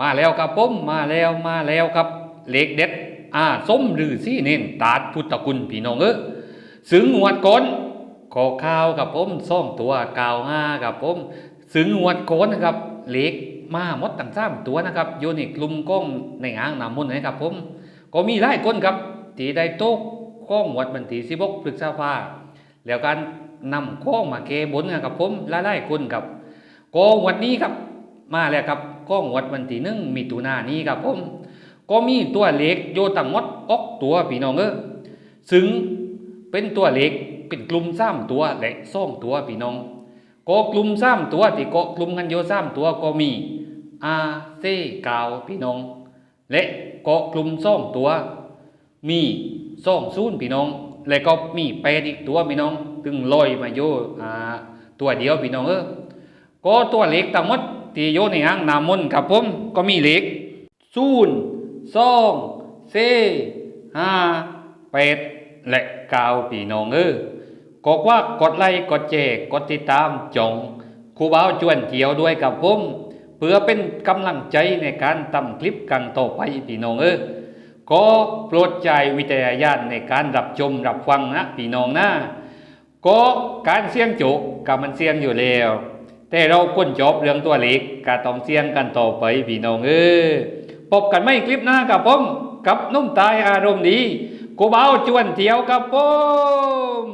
มาแล้วครับผมมาแล้วมาแล้วครับ เล็กเด็ดอาส้มหรือซี่เน้นตาดพุทธคุณพี่น้องเออสึงงวดก้นขอข้าวกับผมซ่องตัวกาวห้ากับผมสึงงวดก้นนะครับ เล็กมาหมดตั้งสามตัวนะครับอยู่ในกลุ่มก้องในอ่างน้ำมนต์นะครับผมก็มีหลายคนครับที่ได้โต๊ะข้องวัดบันทีสิบกพฤษาภาแล้วการนำข้องมาเกบนนะครับผมหลายๆคนครับก็วันนี้ครับ มาแล้วครับข้องวัดวันที่หนึ่งมีตุนานี้ครับผมก็มีตัวเล็กโยตังมดออกตัวพี่น้องเออซึ่งเป็นตัวเล็กเป็นกลุ่มซ้ำตัวและซ่องตัวพี่น้องก็กลุ่มซ้ำตัวที่เกาะกลุ่มกันโยซ้ำตัวก็มีอาเซกาวพี่น้อง และเกาะกลุ่มซ่องตัว มีซ่องซูนพี่น้อง และก็มีแปดอีกตัวพี่น้องถึงลอยมาโยอ่าตัวเดียวพี่น้องเออก็ตัวเล็กทั้งมด ที่โยนในอ่างน้ำมนต์ครับผมก็มีเล็กซูนย์สองเซห้าแปดและเก้าพี่น้องเออก็ว่ากดไลค์กดแชร์กดติดตามจงครูบ่าวจวนเจียวด้วยกับผมเพื่อเป็นกำลังใจในการทำคลิปกันต่อไปพี่น้องเออก็โปรดใจวิทยาญาณในการรับชมรับฟังนะพี่น้องนะก็การเสี่ยงโจกกับมันเสี่ยงอยู่แล้ว แต่เราค้นจบเรื่องตัวเล็กกาต้องเสี่ยงกันต่อไปพี่น้องเออพบกันไม่คลิปหน้ากับผมกับนุ่มตายอารมณ์ดีกูเบาจวนเที่ยวกับผม